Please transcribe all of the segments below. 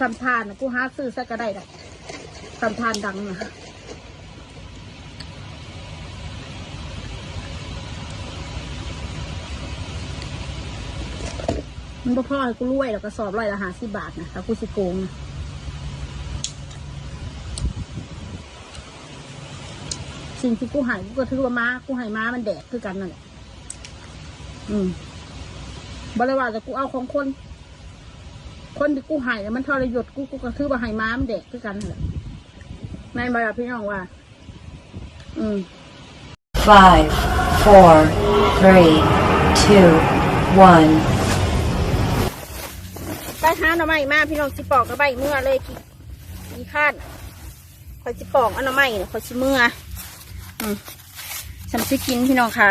สัมทานน่ะกูหาซื้อซะก็ได้ดอกสัมทานดังนะมันบ่พอให้กูรวยแล้วก็สอบร้อยละหาสิบบาทนะถ้ากูสิโกงนะสิ่งที่กูหายกูก็ถือว่าม้ากูหายม้ามันแดกคือกันนั่นแหละอืมบริวารแต่กูเอาของคน คนที่กูใหายมันทรยศกูกูก็ถือว่าใหายม้ามันแดกคือกันนั่นแหละแม่นบริวารพี่น้องว่า อืม Five, four, three, two, one. ไปหาหน่อไม้มาพี่น้องสิปอกกระใบเมื่อเลยกี่กี่คาดคอยสิปอกอันหน่อไม้เนี่ยคอยสิเมื่ออืมฉันสิกินพี่น้องค่ะ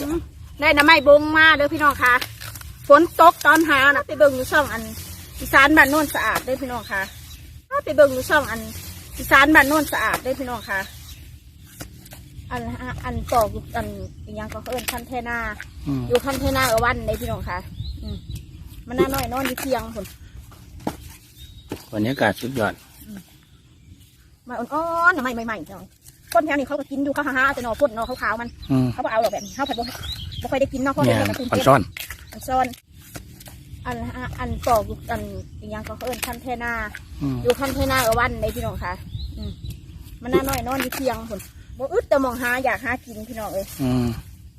อืมได้หน่อไม้บงมาเด้อพี่น้องค่ะฝนตกตอนหานะไปเบิ่งอยู่ช่องอัน อีสานบ้านโน่นสะอาดเด้อพี่น้องค่ะเอาไปเบิ่งอยู่ช่องอันอีสานบ้านโน่นสะอาดเด้อพี่น้องค่ะ อันอันปอกอยู่อันอีกอย่างก็เอิ้นคันเทนาอืมอยู่คันเทนาเอาวันเลยพี่น้องค่ะอืมมันน่าน้อยนอนอยู่เที่ยงคนบรรยากาศสุดยอดมาอ่อนๆหน่อไม้ใหม่ๆหน่อยคนแถวนี้เขาก็กินอยู่เขาหาๆแต่หนอพ่นหนอขาวๆมันอืมเขาบอกเอาหรอกแบบนี้เขาผัดบ่บ่ค่อยได้กินเนาะเพราะเนี่เดี๋ยยวมันเป็นอันเผ็ดซ่อนอันซ่อน อันอันปอกอยู่อันอีกอย่างก็เอิ้นคันเทนาอืมอยู่คันเทนาเอาวันเลยพี่น้องค่ะอืมมันน่าน้อยนอนอยู่เที่ยงคนบ่อึดแต่มองหาอยากหากินพี่น้องเอ้ยอืม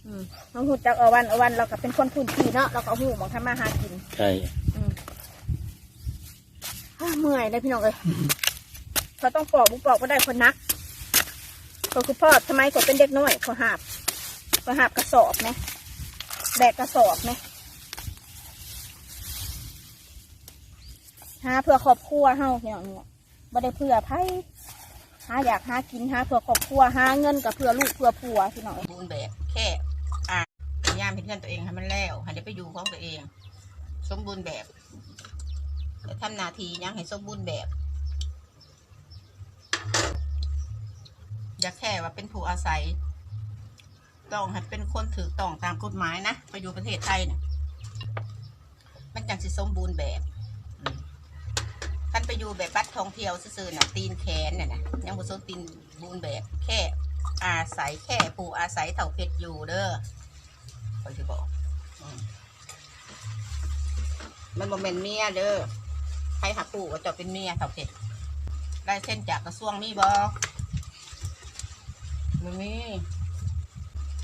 อืมน้องหูจักเอาวันเอาวันเราก็เป็นคนพื้นที่เนาะเราก็เอาหูมองทำมาหากินใช่อืมอ้าเมื่อยเลยพี่น้องเอ้ยเขาต้องปอกบุปอกก็ได้คนนักก็คือพ่อทำไมก็เป็นเด็กน้อยขอหาบขอหาบกระสอบไหมแบกกระสอบไหม หาเพื่อครอบครัวเฮาพี่น้องเนี่ยบ่ได้เพื่อไผหาอยากหากินหาเพื่อครอบครัวหาเงินกับเพื่อลูกเพื่อผัวพี่น้องสมบูรณ์แบบแค่อ่าพยายามเห็นเงินตัวเองให้มันแล้วให้ได้ไปอยู่ของตัวเอง สมบูรณ์แบบแต่ทำนาทียังให้สมบูรณ์แบบอย่าแค่ว่าเป็นผู้อาศัย ต้องให้เป็นคนถือต้องตามกฎหมายนะไปอยู่ประเทศไทยเนี่ยมันจังสิสมบูรณ์แบบ ท่านไปอยู่แบบบัตรท่องเที่ยวซื่อๆน่ะตีนแขนน่ะนะยังบ่สนตีนบูรณ์แบบแค่ อาศัยแค่ปู่อาศัยเถ่าเพชรอยู่เด้อคอยจะบอกมันบ่แม่นเมียเด้อใครหักปู่ก็จะเป็นเมียเถ่าเพชรได้เส้นจากกระทรวงมีบ่ไม่มี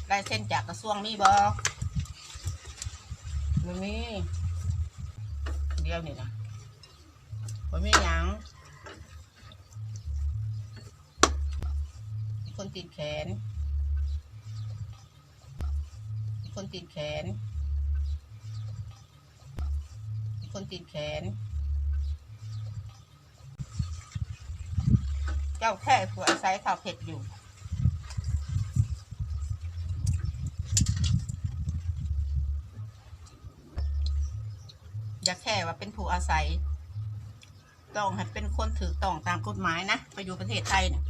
ได้เส้นจากกระทรวงมีบ่ไม่มีเดียวนี่นะ บ่มีหยังคนติดแขน คนติดแขน คนติดแขน เจ้าแค่ผัวอาศัยข่าวเผ็ดอยู่อย่าแค่ว่าเป็นผู้อาศัย ต้องให้เป็นคนถือต้องตามกฎหมายนะไปอยู่ประเทศไทยเนี่ย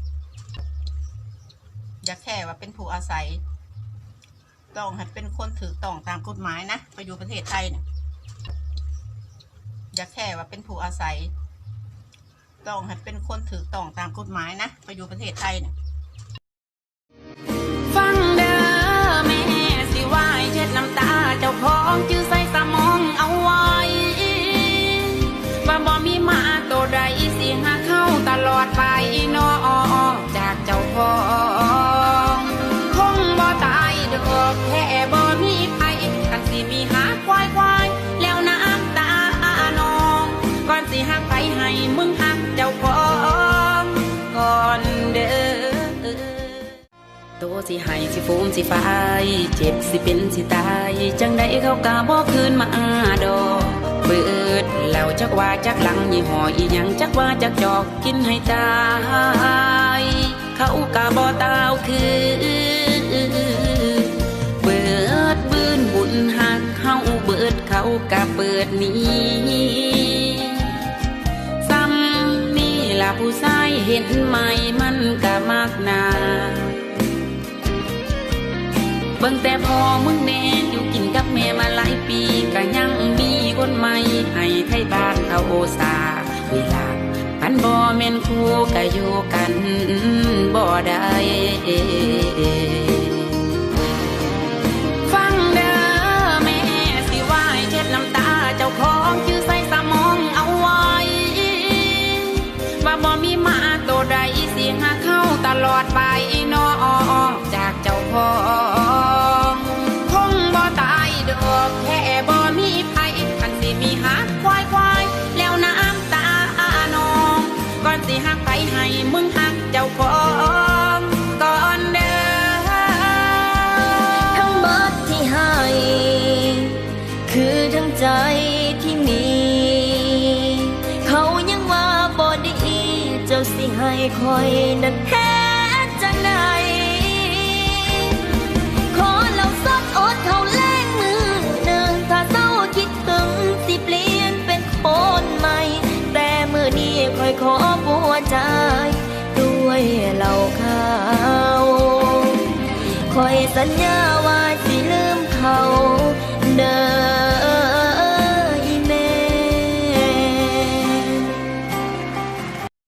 อย่าแค่ว่าเป็นผู้อาศัย ต้องให้เป็นคนถือต้องตามกฎหมายนะไปอยู่ประเทศไทยเนี่ยอย่าแค่ว่าเป็นผู้อาศัย ต้องให้เป็นคนถือต้องตามกฎหมายนะไปอยู่ประเทศไทยเนี่ย สิให้สิฟูมสิฟ้าเจ็บสิเป็นสิตาย จังใดเขากาบอกคืนมาดอกเปิดแล้วจักว่าจักหลังยี่ห้ออีหยังจักว่าจักจอกกินให้ตาย เขากาบอตาวคือเปิดบืนบุญหักเขาเบิดเขากาเปิดนี้ซ้ำนี่ล่ะผู้ชายเห็นไหมมันกะมากนา บิ่งแต่พอมึงแน่อยู่กินกับแม่มาหลายปีก็ยังมีคนใหม่ให้ไทยบ้านเขาโอซาเวลาพันบ่แม่นคู่ก็อยู่กันบ่ได้ สิหักไปให้มึงหักเจ้าของก่อนเด้อทั้งหมดที่ให้ คือทั้งใจที่มี เขายังว่าบ่ดีเจ้าสิให้คอยนั้นแท้จะงได สัญญาว่าสิลืมเขา